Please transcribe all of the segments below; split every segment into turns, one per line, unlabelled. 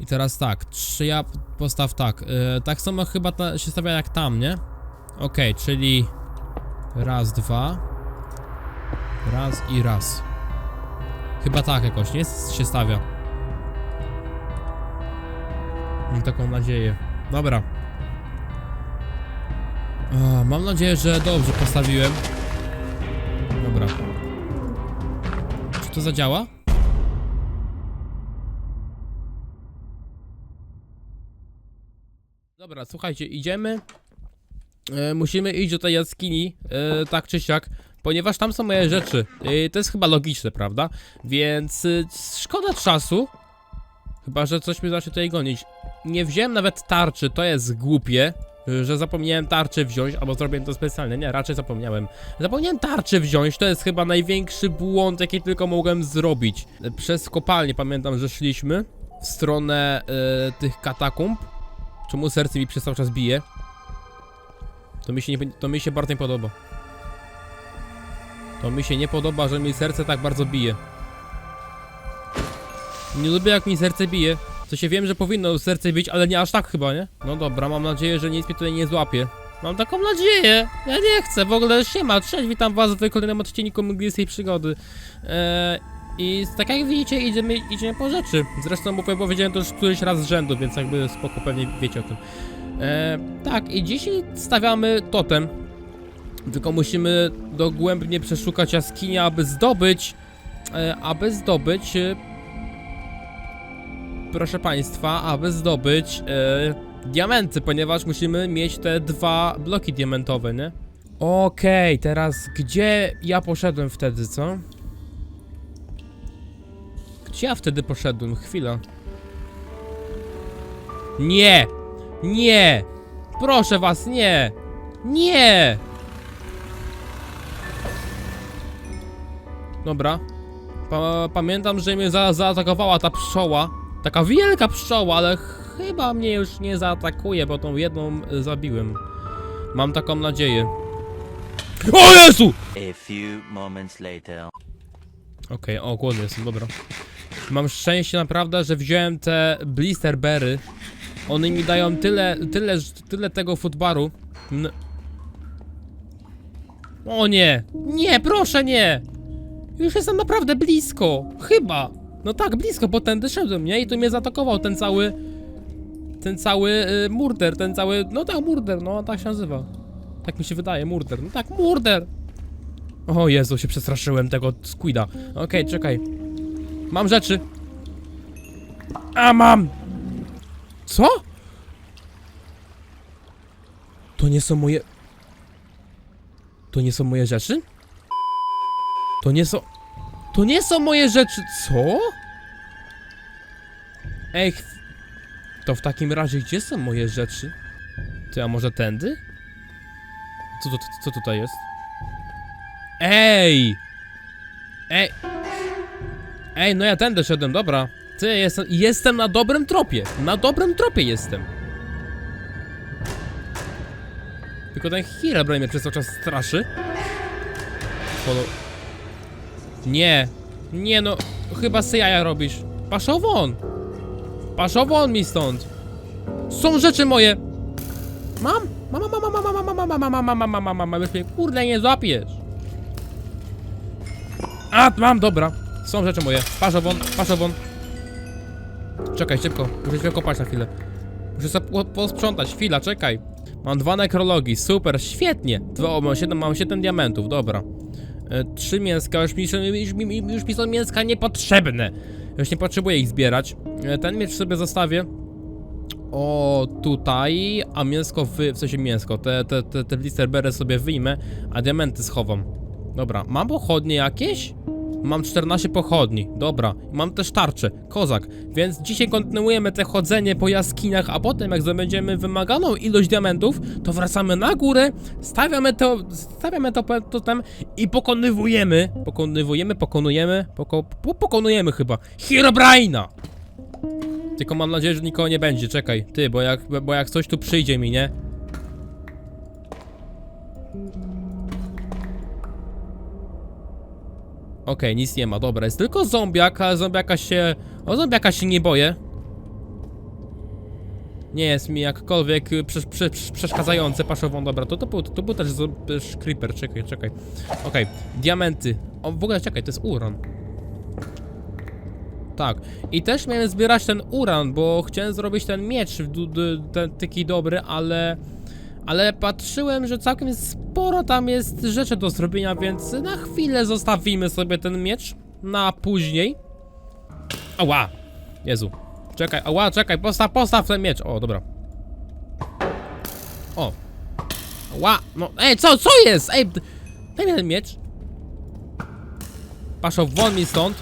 I teraz tak, czy ja postaw tak. Yy, tak samo chyba ta, się stawia jak tam, nie? Okej, czyli raz, dwa. Raz i raz. Chyba tak jakoś, nie? Się stawia. Mam taką nadzieję. Dobra. A, mam nadzieję, że dobrze postawiłem. Dobra. Czy to zadziała? Dobra, słuchajcie, idziemy. E, musimy iść do tej jaskini, e, tak czy siak, ponieważ tam są moje rzeczy. E, to jest chyba logiczne, prawda? Więc e, szkoda czasu. Chyba, że coś mnie zacznie tutaj gonić. Nie wziąłem nawet tarczy, to jest głupie. Że zapomniałem tarczy wziąć, albo zrobiłem to specjalnie. Nie, raczej zapomniałem. Zapomniałem tarczy wziąć, to jest chyba największy błąd, jaki tylko mogłem zrobić. E, Przez kopalnię pamiętam, że szliśmy w stronę e, tych katakumb. Czemu serce mi przez cały czas bije? To mi się nie, to mi się bardzo nie podoba. To mi się nie podoba, że mi serce tak bardzo bije. Nie lubię jak mi serce bije. Co się wiem, że powinno serce bić, ale nie aż tak chyba, nie? No dobra, mam nadzieję, że nic mnie tutaj nie złapie. Mam taką nadzieję. Ja nie chcę, w ogóle siema, cześć, witam was w kolejnym odcinku mglistej przygody. Eee, I tak jak widzicie, idziemy, idziemy po rzeczy. Zresztą mówię, powiedziałem to już któryś raz z rzędu, więc jakby spoko, pewnie wiecie o tym. E, tak, i dzisiaj stawiamy totem. Tylko musimy dogłębnie przeszukać jaskinię, aby zdobyć. E, aby zdobyć. E, proszę Państwa, aby zdobyć e, diamenty, ponieważ musimy mieć te dwa bloki diamentowe, nie? Okej, teraz gdzie ja poszedłem wtedy, co? Gdzie ja wtedy poszedłem? Chwila. Nie! Nie! Proszę was, nie! Nie! Dobra. Pa pamiętam, że mnie za zaatakowała ta pszczoła. Taka wielka pszczoła, ale chyba mnie już nie zaatakuje, bo tą jedną y, zabiłem. Mam taką nadzieję. O Jezu!
A few moments later.
Okej, o głodny jestem, dobra. Mam szczęście naprawdę, że wziąłem te blisterberry. One mi dają tyle, tyle, tyle tego futbaru. N o nie! Nie, proszę nie! Już jestem naprawdę blisko. Chyba. No tak, blisko, bo tędy szedłem, nie? I tu mnie zaatakował ten cały... Ten cały y, murder, ten cały... No tak, murder, no tak się nazywa. Tak mi się wydaje, murder. No tak, murder! O Jezu, się przestraszyłem tego squida. Okej, czekaj. Mam rzeczy. A mam! Co? To nie są moje... To nie są moje rzeczy? To nie są... To nie są moje rzeczy... Co? Ej. To w takim razie gdzie są moje rzeczy? Ty, a może tędy? Co, to, co tutaj jest? Ej! Ej! Ej, no ja tędy szedłem, dobra. Ty, jestem, jestem na dobrym tropie. Na dobrym tropie jestem. Tylko ten Herobrine mnie przez cały czas straszy. Polo... Nie. Nie no, chyba se jaja robisz. Paszo won! Paszo won mi stąd! Są rzeczy moje! Mam! Mam, mam, mam, mam, mam, mam, mam, mam, mam, mam, mam, mam, mam, mam, mam, już mnie kurde nie złapiesz! A, mam, dobra. Są rzeczy moje. Paszo won, paszo won. Czekaj, szybko. Muszę się kopać na chwilę. Muszę sobie po- posprzątać. Chwila, czekaj. Mam dwa nekrologii, super, świetnie. Dwa, o, mam siedem, mam diamentów, dobra. E, trzy mięska, już mi, już, mi, już mi są mięska niepotrzebne. Już nie potrzebuję ich zbierać. E, ten miecz sobie zostawię. O, tutaj, a mięsko wy, w sensie mięsko, te, te, te, te blisterbery sobie wyjmę, a diamenty schowam. Dobra, mam pochodnie jakieś? Mam 14 pochodni, dobra. Mam też tarczę, kozak. Więc dzisiaj kontynuujemy te chodzenie po jaskiniach, a potem jak zdobędziemy wymaganą ilość diamentów, to wracamy na górę, stawiamy to, stawiamy to po- totem i pokonywujemy, pokonywujemy, pokonujemy, poko, po, pokonujemy chyba Herobrine'a! Tylko mam nadzieję, że nikogo nie będzie, czekaj, ty, bo jak, bo jak coś tu przyjdzie mi, nie? Okej, nic nie ma, dobra, jest tylko zombiak, a zombiaka się... O zombiaka się nie boję. nie jest mi jakkolwiek y, prze, prze, prze, przeszkadzający paszową. Dobra, to, to, był, to był też, creeper, czekaj, czekaj. Okej, diamenty. O, w ogóle czekaj, to jest uran. Tak. I też miałem zbierać ten uran, bo chciałem zrobić ten miecz, ten taki dobry, ale... Ale patrzyłem, że całkiem sporo tam jest rzeczy do zrobienia, więc na chwilę zostawimy sobie ten miecz na później. Ała! Jezu. Czekaj, ała, czekaj, postaw, postaw ten miecz. O, dobra. O. Ała, no, ej, co, co jest? Ej, daj mi ten miecz. Paszo, won mi stąd.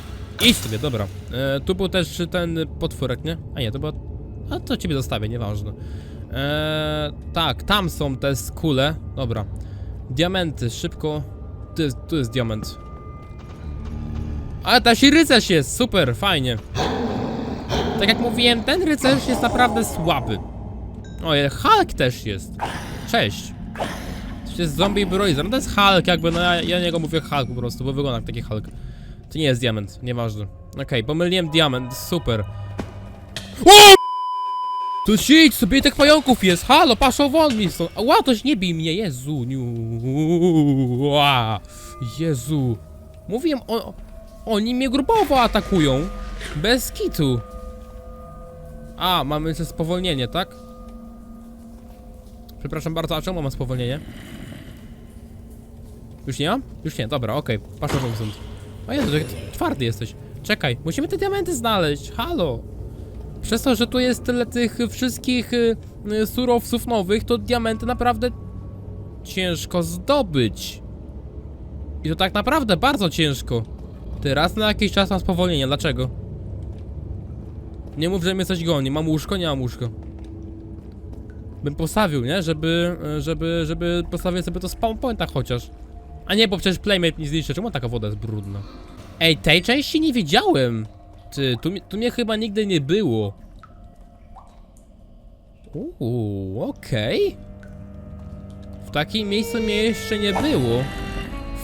Idź sobie, dobra. E, tu był też ten potwórek, nie? A nie, to było... A to ciebie zostawię, nieważne. E, tak, tam są te skule. Dobra. Diamenty, szybko. Tu jest, tu jest diament. Ale ta się rycerz jest, super, fajnie. Tak jak mówiłem, ten rycerz jest naprawdę słaby. Ojej, Hulk też jest. Cześć. To jest zombie broizer. No to jest Hulk, jakby, no ja, ja niego mówię Hulk po prostu, bo wygląda jak taki Hulk. To nie jest diament, nieważne. Okej, pomyliłem diament, super. O! Tu siedź sobie tych pająków jest, halo, paszo won mi stąd. Ła, toś nie bij mnie, Jezu, niu, Jezu. Mówiłem, o, oni mnie grupowo atakują, bez kitu. A, mamy spowolnienie, tak? Przepraszam bardzo, a czemu mam spowolnienie? Już nie mam? Już nie, dobra, okej, okay. paszo won stąd. O Jezu, twardy jesteś. Czekaj, musimy te diamenty znaleźć, halo. Przez to, że tu jest tyle tych wszystkich y, y, surowców nowych, to diamenty naprawdę ciężko zdobyć. I to tak naprawdę bardzo ciężko. Teraz na jakiś czas mam spowolnienie, dlaczego? Nie mów, że mnie coś goni, mam łóżko, nie mam łóżko. Bym postawił, nie? Żeby, y, żeby, żeby postawić sobie to spawn pointa chociaż. A nie, bo przecież playmate mi zniszczy, czemu taka woda jest brudna? Ej, tej części nie widziałem. Ty, tu, tu mnie chyba nigdy nie było. Uuu, okej. W takim miejscu mnie jeszcze nie było.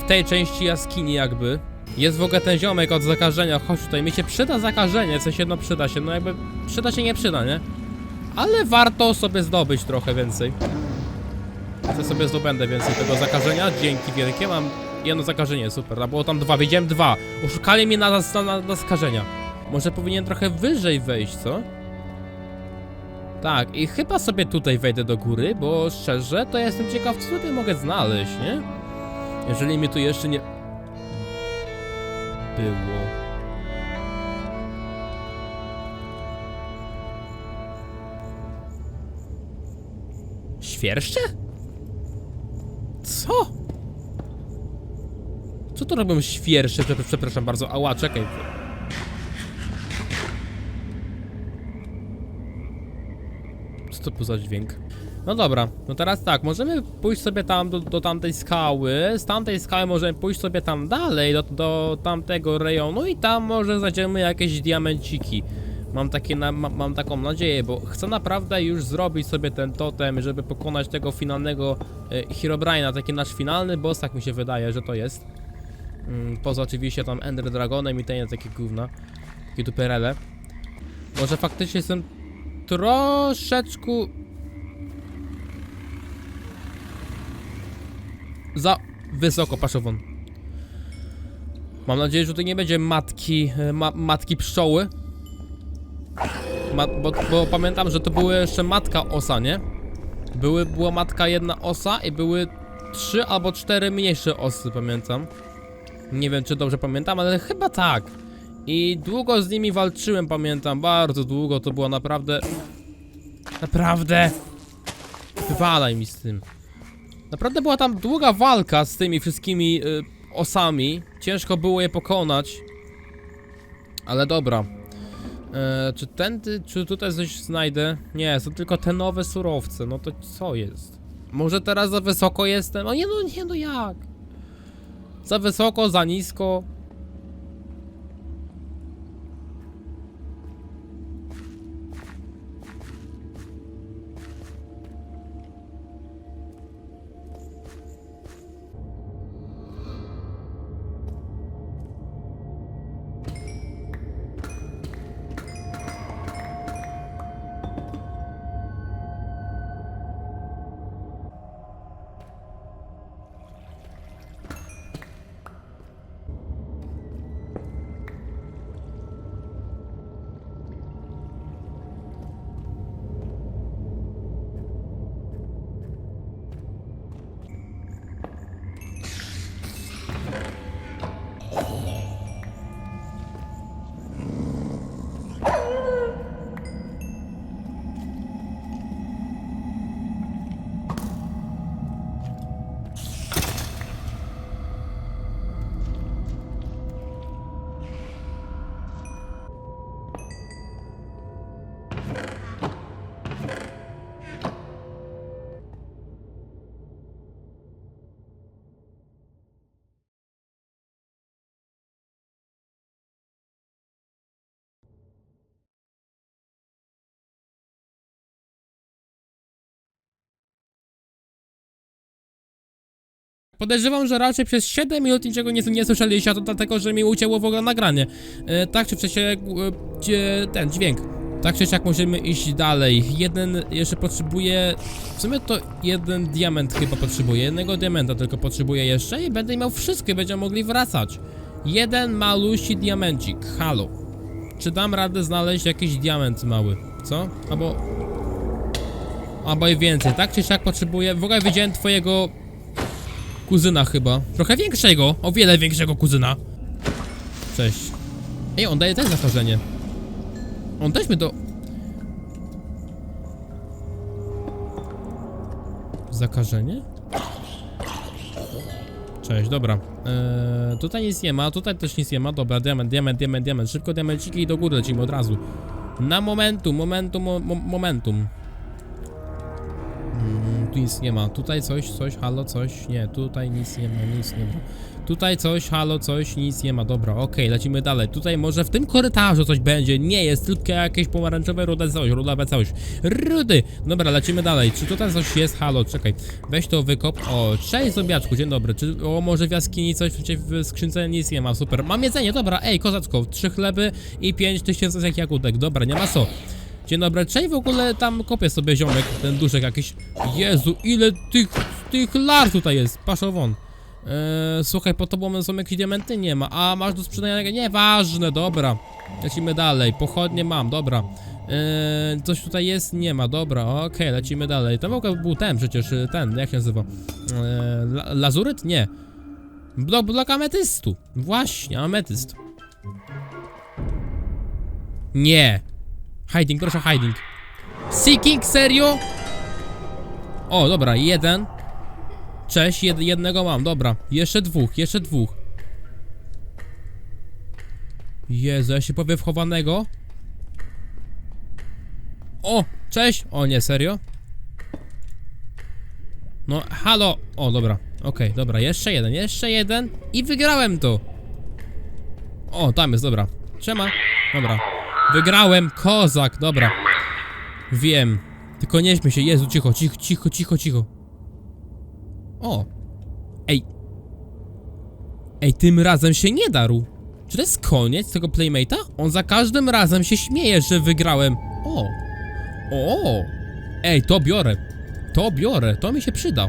W tej części jaskini jakby. Jest w ogóle ten ziomek od zakażenia, chodź tutaj, mi się przyda zakażenie, w sensie no przyda się, no jakby przyda się nie przyda, nie? Ale warto sobie zdobyć trochę więcej. Ja sobie zdobędę więcej tego zakażenia, dzięki wielkie, mam jedno zakażenie, super, a było tam dwa, wiedziałem dwa. Oszukali mnie na, na, na, na skażenia. Może powinien trochę wyżej wejść, co? Tak, i chyba sobie tutaj wejdę do góry, bo szczerze, to ja jestem ciekaw, co tutaj mogę znaleźć, nie? Jeżeli mi tu jeszcze nie... Było... Świerszcze? Co? Co to robią świerszcze? Prze- Przepraszam bardzo. Ała, czekaj. Co dźwięk? No dobra, no teraz tak, możemy pójść sobie tam do, do tamtej skały, z tamtej skały możemy pójść sobie tam dalej, do, do tamtego rejonu i tam może znajdziemy jakieś diamenciki. Mam, takie na, ma, mam taką nadzieję, bo chcę naprawdę już zrobić sobie ten totem, żeby pokonać tego finalnego e, Herobrine'a, taki nasz finalny boss, tak mi się wydaje, że to jest. Mm, poza oczywiście tam Ender Dragonem i ten takie gówna, takie duperele. Może faktycznie jestem troszeczkę za wysoko paszową. Mam nadzieję, że tutaj nie będzie matki, e, ma, matki pszczoły. Ma, bo, bo pamiętam, że to były jeszcze matka osa, nie? Były, była matka jedna osa i były trzy albo cztery mniejsze osy, pamiętam. Nie wiem, czy dobrze pamiętam, ale chyba tak. I długo z nimi walczyłem, pamiętam, bardzo długo, to było naprawdę... Naprawdę... Wywalaj mi z tym. Naprawdę była tam długa walka z tymi wszystkimi y, osami. Ciężko było je pokonać. Ale dobra. E, czy tędy, czy tutaj coś znajdę? Nie, są tylko te nowe surowce. No to co jest? Może teraz za wysoko jestem? O nie, no nie, no jak? Za wysoko, za nisko. Podejrzewam, że raczej przez 7 minut niczego nie, nie słyszeliście, a to dlatego, że mi ucięło w ogóle nagranie. E, tak czy wcześniej, e, dzie- ten dźwięk. Tak czy siak możemy iść dalej. Jeden jeszcze potrzebuje. W sumie to jeden diament chyba potrzebuje. Jednego diamenta tylko potrzebuję jeszcze i będę miał wszystkie, będziemy mogli wracać. Jeden malusi diamencik. Halo. Czy dam radę znaleźć jakiś diament mały? Co? Albo. Albo i więcej. Tak czy siak potrzebuję. W ogóle widziałem twojego kuzyna chyba. Trochę większego, o wiele większego kuzyna. Cześć. Ej, on daje też zakażenie. On też mi do... Zakażenie? Cześć, dobra. Eee, tutaj nic nie ma, tutaj też nic nie ma. Dobra, diament, diament, diament, diament. Szybko diamenciki i do góry lecimy od razu. Na momentum, momentum, mo mo momentum. Tu nic nie ma. Tutaj coś, coś, halo, coś. Nie, tutaj nic nie ma, nic nie ma. Tutaj coś, halo, coś, nic nie ma. Dobra, okej, lecimy dalej. Tutaj może w tym korytarzu coś będzie. Nie jest, tylko jakieś pomarańczowe, rude coś, rudowe coś. Rudy! Dobra, lecimy dalej. Czy tutaj coś jest? Halo, czekaj. Weź to wykop. O, cześć zombiaczku, dzień dobry. Czy, o, może w jaskini coś, przecież w skrzynce nic nie ma, super. Mam jedzenie, dobra, ej, kozacko. Trzy chleby i pięć tysięcy jagódek. Dobra, nie ma co. Dzień dobry, cześć w ogóle tam kopię sobie ziomek, ten duszek jakiś. Jezu, ile tych, tych lar tutaj jest, paszo won. Eee, słuchaj, po tobą są jakieś diamenty? Nie ma. A, masz do sprzedania? Nieważne, dobra. Lecimy dalej, pochodnie mam, dobra. Eee, coś tutaj jest? Nie ma, dobra, okej, lecimy dalej. Ogóle był ten przecież, e, ten, jak się nazywa? Eee, la, lazuryt? Nie. Blok, blok ametystu. Właśnie, ametyst. Nie. Hiding, proszę hiding. Seeking, serio? O, dobra, jeden. Cześć, jed jednego mam, dobra. Jeszcze dwóch, jeszcze dwóch. Jezu, ja się powiem wchowanego. O, cześć! O nie, serio? No, halo! O, dobra, okej, dobra, jeszcze jeden, jeszcze jeden i wygrałem to! O, tam jest, dobra. Siema. Dobra. Wygrałem, kozak, dobra. Wiem. Tylko nie śmiej się, Jezu, cicho, cicho, cicho, cicho, cicho. O. Ej. Ej, tym razem się nie darł. Czy to jest koniec tego playmate'a? On za każdym razem się śmieje, że wygrałem. O. O. Ej, to biorę. To biorę, to mi się przyda.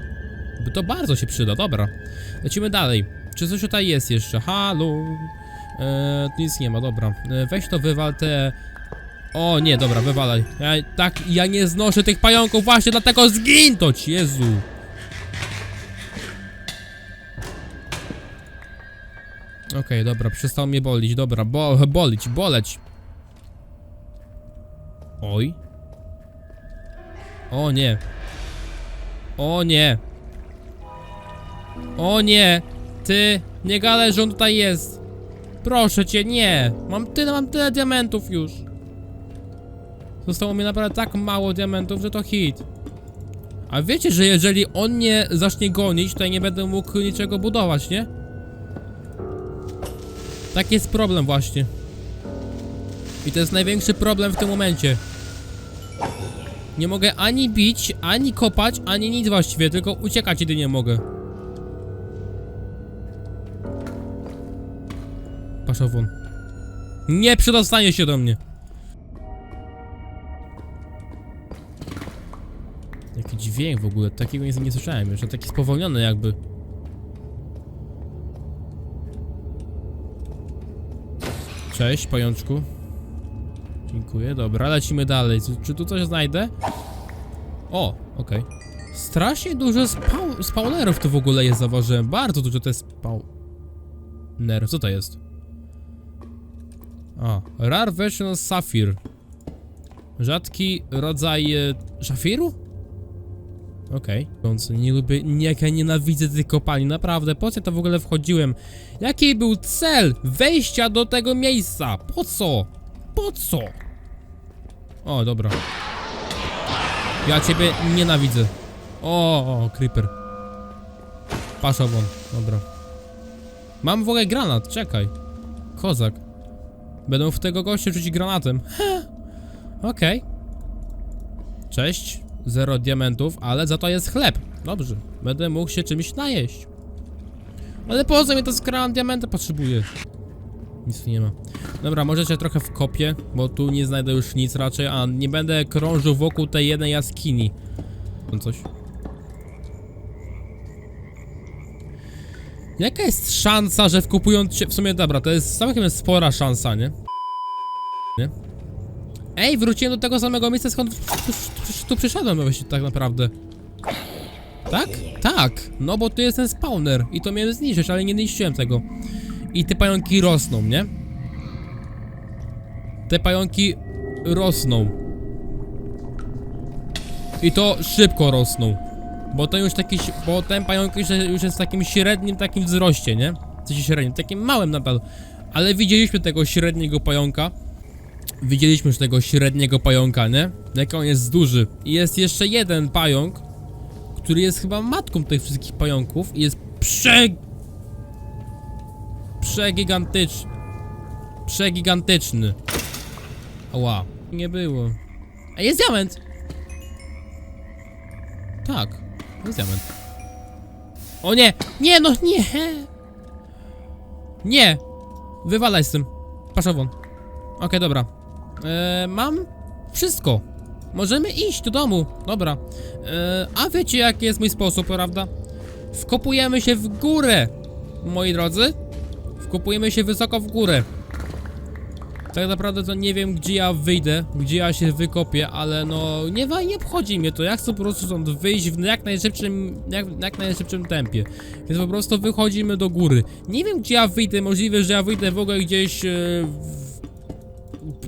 To bardzo się przyda, dobra. Lecimy dalej. Czy coś tutaj jest jeszcze? Halo. Eee, nic nie ma, dobra. Eee, weź to wywal te... O nie, dobra, wywalaj. Ja, tak, ja nie znoszę tych pająków właśnie, dlatego zginąć, Jezu. Okej, dobra, przestał mnie bolić, dobra, bo, bolić, boleć. Oj. O nie. O nie. O nie. Ty, nie gadaj, że on tutaj jest. Proszę cię, nie. Mam tyle, mam tyle diamentów już. Zostało mi naprawdę tak mało diamentów, że to hit. A wiecie, że jeżeli on mnie zacznie gonić, to ja nie będę mógł niczego budować, nie? Tak jest problem właśnie. I to jest największy problem w tym momencie. Nie mogę ani bić, ani kopać, ani nic właściwie, tylko uciekać jedynie mogę. Paszowon. Nie przedostanie się do mnie. Jaki dźwięk w ogóle, takiego nie, nie słyszałem jeszcze, taki spowolniony jakby. Cześć, pajączku. Dziękuję, dobra, lecimy dalej. Czy, tu coś znajdę? O, okej. Strasznie dużo spawnerów tu w ogóle jest, zauważyłem. Bardzo dużo to jest spawner. Co to jest? A, Rare Version Sapphire. Rzadki rodzaj e, szafiru? Okej. Okay. Nie lubię, nie, ja nienawidzę tych kopalni, naprawdę. Po co ja to w ogóle wchodziłem? Jaki był cel wejścia do tego miejsca? Po co? Po co? O, dobra. Ja ciebie nienawidzę. O, o creeper. Pasza won, dobra. Mam w ogóle granat, czekaj. Kozak. Będą w tego gościa rzucić granatem. Okej. Cześć. Zero diamentów, ale za to jest chleb. Dobrze. Będę mógł się czymś najeść. Ale po co mi to skram diamenta potrzebuję? Nic tu nie ma. Dobra, może się trochę wkopię, bo tu nie znajdę już nic raczej, a nie będę krążył wokół tej jednej jaskini. Coś. Jaka jest szansa, że wkupując się... W sumie dobra, to jest całkiem spora szansa, nie? Nie? Ej, wróciłem do tego samego miejsca, skąd tu, tu, tu przyszedłem właśnie tak naprawdę. Tak? Tak, no bo tu jest ten spawner i to miałem zniszczyć, ale nie niszczyłem tego. I te pająki rosną, nie? Te pająki rosną. I to szybko rosną. Bo to już taki, bo ten pająk już, jest w takim średnim takim wzroście, nie? W sensie średnim, takim małym nadal. Ale widzieliśmy tego średniego pająka. Widzieliśmy już tego średniego pająka, nie? Jak on jest duży. I jest jeszcze jeden pająk, który jest chyba matką tych wszystkich pająków i jest prze... Przegigantyczny. Przegigantyczny. Ła. Nie było. A jest diament! Tak, jest diament. O nie! Nie, no nie! Nie! Wywalaj z tym. Pasza won. Okej, dobra. Eee, mam wszystko. Możemy iść do domu. Dobra. Eee, a wiecie jaki jest mój sposób, prawda? Wkopujemy się w górę, moi drodzy. Wkopujemy się wysoko w górę. Tak naprawdę to nie wiem gdzie ja wyjdę, gdzie ja się wykopię, ale no nie, nie obchodzi mnie to, ja chcę po prostu stąd wyjść w jak najszybszym, jak, jak najszybszym tempie. Więc po prostu wychodzimy do góry. Nie wiem gdzie ja wyjdę, możliwe, że ja wyjdę w ogóle gdzieś... E,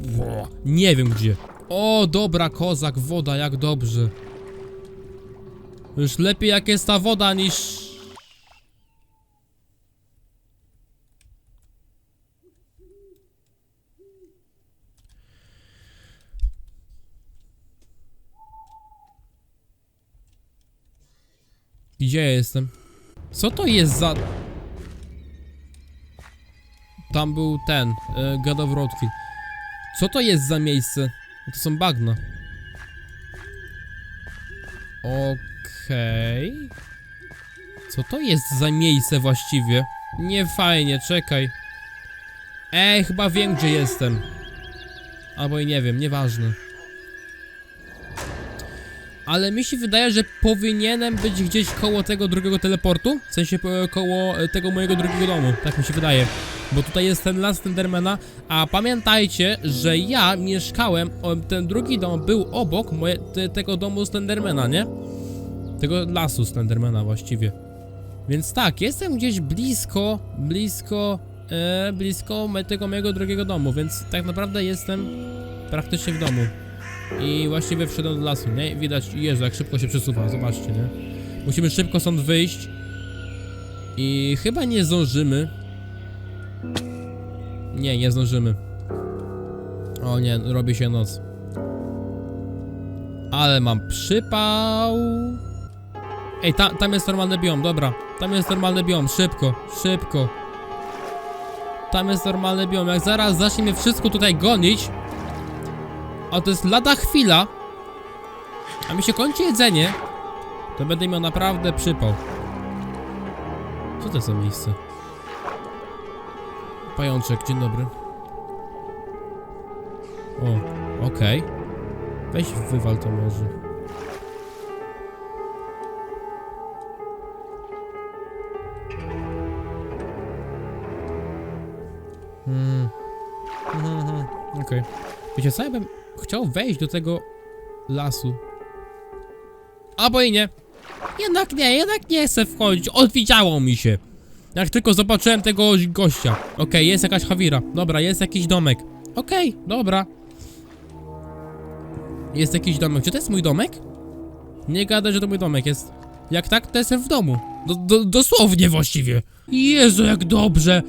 w... Nie wiem gdzie. O, dobra, kozak, woda, jak dobrze. Już lepiej jak jest ta woda niż... Gdzie ja jestem? Co to jest za... Tam był ten, y, Roadkill. Co to jest za miejsce? To są bagna. Okej. Co to jest za miejsce właściwie? Nie fajnie, czekaj. Ej, chyba wiem gdzie jestem. Albo i nie wiem, nieważne. Ale mi się wydaje, że powinienem być gdzieś koło tego drugiego teleportu. W sensie e, koło e, tego mojego drugiego domu. Tak mi się wydaje. Bo tutaj jest ten las Endermana. A pamiętajcie, że ja mieszkałem. Ten drugi dom był obok moje, te, tego domu Slendermana, nie? Tego lasu Slendermana właściwie. Więc tak, jestem gdzieś blisko, blisko, e, blisko tego mojego drugiego domu, więc tak naprawdę jestem praktycznie w domu. I właściwie wszedłem do lasu, nie? Widać, Jezu, jak szybko się przesuwa, zobaczcie, nie? Musimy szybko stąd wyjść. I chyba nie zdążymy. Nie, nie zdążymy. O nie, robi się noc. Ale mam przypał. Ej, ta, tam jest normalny biom, dobra. Tam jest normalny biom, szybko, szybko. Tam jest normalny biom. Jak zaraz zacznie mnie wszystko tutaj gonić, a to jest lada chwila, a mi się kończy jedzenie, to będę miał naprawdę przypał. Co to za miejsce? Pajączek, dzień dobry. O, okej. Weź wywal to może. Hmm. Mhm, mhm, Okej. Wiecie co, ja bym chciał wejść do tego lasu. Albo i nie. Jednak nie, jednak nie chcę wchodzić. Odwidziało mi się. Jak tylko zobaczyłem tego gościa. Okej, jest jakaś Hawira. Dobra, jest jakiś domek. Okej, dobra. Jest jakiś domek. Czy to jest mój domek? Nie gadaj, że to mój domek jest. Jak tak, to jestem w domu. Do, do, dosłownie właściwie. Jezu, jak dobrze.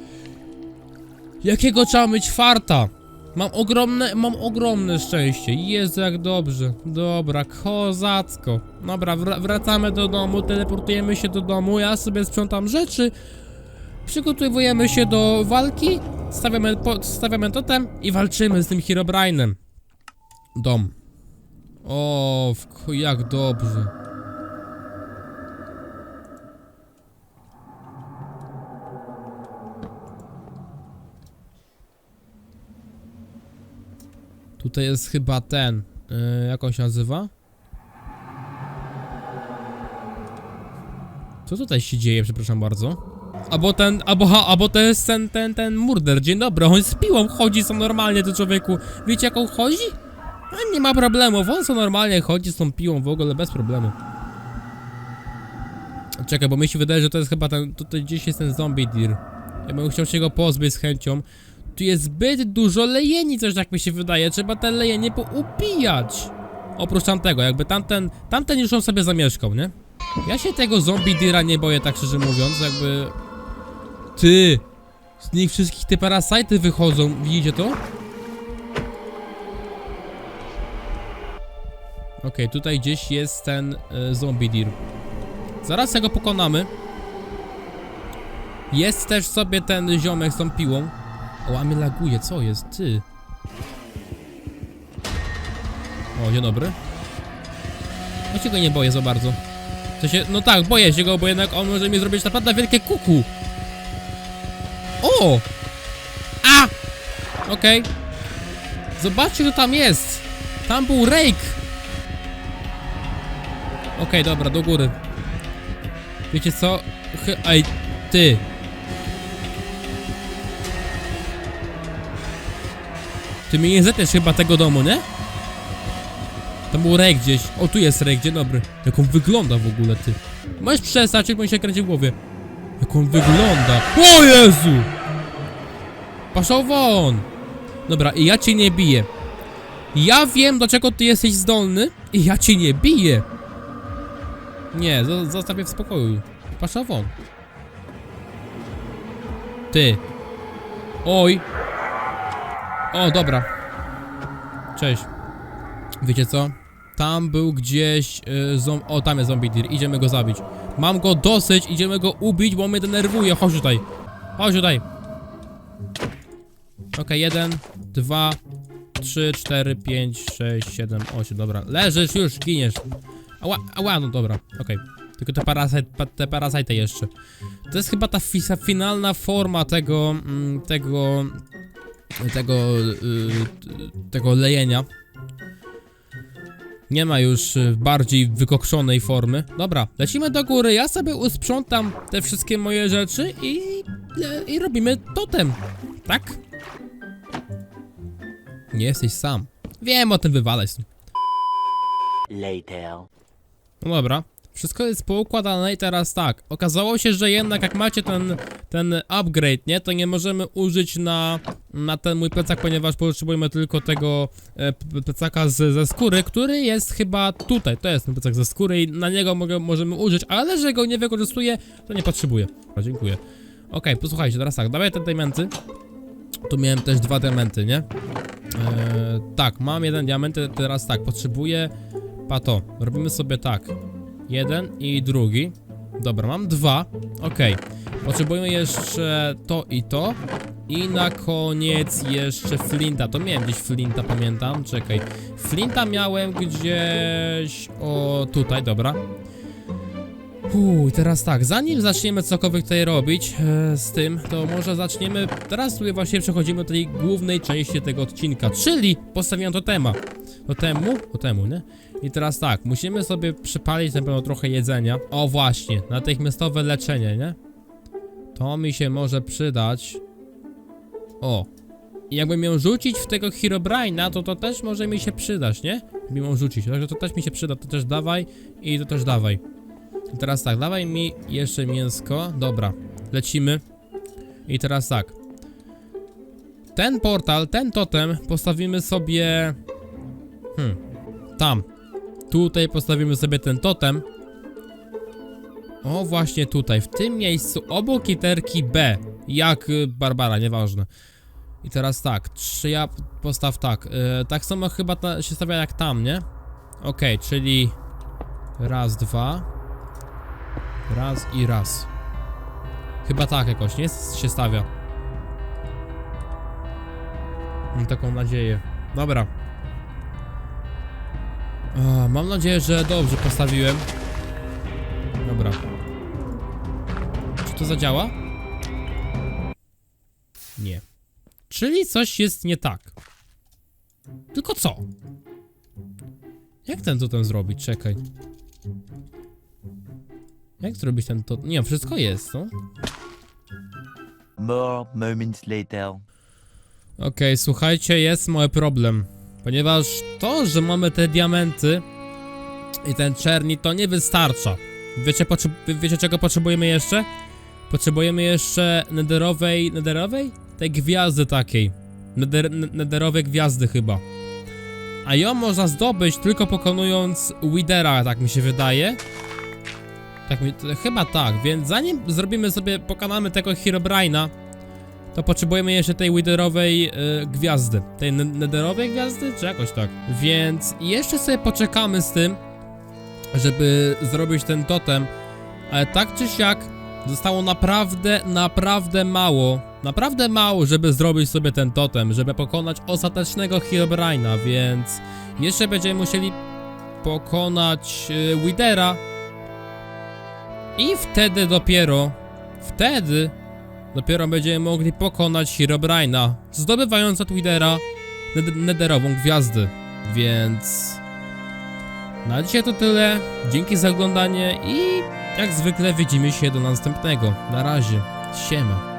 Jakiego trzeba mieć farta? Mam ogromne, mam ogromne szczęście. Jezu, jak dobrze. Dobra, kozacko. Dobra, wra wracamy do domu, teleportujemy się do domu, ja sobie sprzątam rzeczy. Przygotowujemy się do walki, stawiamy, stawiamy totem i walczymy z tym Herobrine'em. Dom. O, jak dobrze. Tutaj jest chyba ten. Yy, jak on się nazywa? Co tutaj się dzieje, przepraszam bardzo? Albo ten, albo, ha, albo to jest ten, ten, ten murder. Dzień dobry, on z piłą chodzi, co normalnie do człowieku. Wiecie jak on chodzi? A nie ma problemu, on co normalnie chodzi z tą piłą w ogóle bez problemu. Czekaj, bo mi się wydaje, że to jest chyba ten, tutaj gdzieś jest ten zombie deer. Ja bym chciał się go pozbyć z chęcią. Tu jest zbyt dużo lejeni, coś tak mi się wydaje. Trzeba te lejenie poupijać. Oprócz tamtego, jakby tamten, tamten już on sobie zamieszkał, nie? Ja się tego zombie deera nie boję, tak szczerze mówiąc, jakby... Ty! Z nich wszystkich te parasajty wychodzą, widzicie to? Okej, tutaj gdzieś jest ten e, zombie deer. Zaraz go pokonamy. Jest też sobie ten ziomek z tą piłą. O, a mnie laguje, co jest? Ty. O, dzień dobry. Ja się go nie boję za bardzo. No tak, boję się go, bo jednak on może mi zrobić naprawdę wielkie kuku. O! A! Okej. Zobaczcie, kto tam jest. Tam był Rake. Okej, dobra, do góry. Wiecie co? Ej, ty. Ty mnie nie zetniesz chyba tego domu, nie? Tam był Rek gdzieś. O, tu jest Rek, dzień dobry. Jak on wygląda w ogóle, ty. Możesz przestać, jak mi się kręci w głowie. Jak on wygląda. O Jezu! Paszał won! Dobra, i ja cię nie biję. Ja wiem, do czego ty jesteś zdolny i ja cię nie biję. Nie, zo- zostaw mnie w spokoju. Pasza won. Ty. Oj. O, dobra. Cześć. Wiecie co? Tam był gdzieś y, zom... O, tam jest zombie deer. Idziemy go zabić. Mam go dosyć, idziemy go ubić, bo mnie denerwuje. Chodź tutaj. Chodź tutaj. Okej, jeden, dwa, trzy, cztery, pięć, sześć, siedem, osiem. Dobra. Leżysz już, giniesz. Ała, ała, no dobra, okej. Tylko te, parasaj, pa, te parasajty jeszcze. To jest chyba ta finalna forma tego, mm, tego, tego, y, tego lejenia. Nie ma już y, bardziej wykokszonej formy. Dobra, lecimy do góry, ja sobie usprzątam te wszystkie moje rzeczy i, i robimy totem. Tak? Nie jesteś sam. Wiem o tym wywalać.
Later.
No dobra. Wszystko jest poukładane i teraz tak. Okazało się, że jednak jak macie ten, ten upgrade, nie? To nie możemy użyć na, na ten mój plecak, ponieważ potrzebujemy tylko tego e, plecaka z, ze skóry, który jest chyba tutaj. To jest ten plecak ze skóry i na niego mogę, możemy użyć, ale że go nie wykorzystuję, to nie potrzebuję. O, dziękuję. Okej, posłuchajcie, teraz tak. Dawaj te diamenty. Tu miałem też dwa diamenty, nie? E, tak, mam jeden diament, teraz tak, potrzebuję Pato, robimy sobie tak. Jeden i drugi. Dobra, mam dwa. Okej. Potrzebujemy jeszcze to i to. I na koniec jeszcze flinta. To miałem gdzieś flinta, pamiętam. Czekaj. Flinta miałem gdzieś... O, tutaj, dobra. Uuu, teraz tak, zanim zaczniemy cokolwiek tutaj robić e, z tym, to może zaczniemy, teraz tutaj właśnie przechodzimy do tej głównej części tego odcinka, czyli postawiłem to tema. To temu, to temu, nie? I teraz tak, musimy sobie przypalić na pewno trochę jedzenia. O właśnie, natychmiastowe leczenie, nie? To mi się może przydać. O. I jakbym ją rzucić w tego Herobrine'a, to to też może mi się przydać, nie? Jakbym ją rzucić, także to też mi się przyda, to też dawaj i to też dawaj. Teraz tak, dawaj mi jeszcze mięsko. Dobra, lecimy. I teraz tak. Ten portal, ten totem postawimy sobie... Hmm, tam. Tutaj postawimy sobie ten totem. O, właśnie tutaj, w tym miejscu, obok literki B. Jak y, Barbara, nieważne. I teraz tak, czy ja postaw tak. y, tak samo chyba ta, się stawia jak tam, nie? Okej, czyli raz, dwa. Raz i raz. Chyba tak jakoś, nie? Się stawia. Mam taką nadzieję. Dobra. A, mam nadzieję, że dobrze postawiłem. Dobra. Czy to zadziała? Nie. Czyli coś jest nie tak. Tylko co? Jak ten totem zrobić? Czekaj. Jak zrobić ten totem? Nie, wszystko jest, no.
More moments later.
Okej, słuchajcie, jest mały problem. Ponieważ to, że mamy te diamenty i ten czerni, to nie wystarcza. Wiecie, potrze- wiecie czego potrzebujemy jeszcze? Potrzebujemy jeszcze nederowej, nederowej? Tej gwiazdy takiej. Neder, n- nederowej gwiazdy chyba. A ją można zdobyć tylko pokonując Widera, tak mi się wydaje. Tak mi, chyba tak, więc zanim zrobimy sobie, pokonamy tego Herobrine'a, to potrzebujemy jeszcze tej widerowej y, gwiazdy. Tej ne- nederowej gwiazdy, czy jakoś tak. Więc jeszcze sobie poczekamy z tym, żeby zrobić ten totem. Ale tak czy siak, zostało naprawdę, naprawdę mało. Naprawdę mało, żeby zrobić sobie ten totem, żeby pokonać ostatecznego Herobrine'a, więc jeszcze będziemy musieli pokonać y, Widera. I wtedy dopiero, wtedy Dopiero będziemy mogli pokonać Herobrine'a, zdobywając od Widera ned nederową gwiazdę. Więc... Na dzisiaj to tyle. Dzięki za oglądanie i jak zwykle widzimy się do następnego. Na razie. Siema.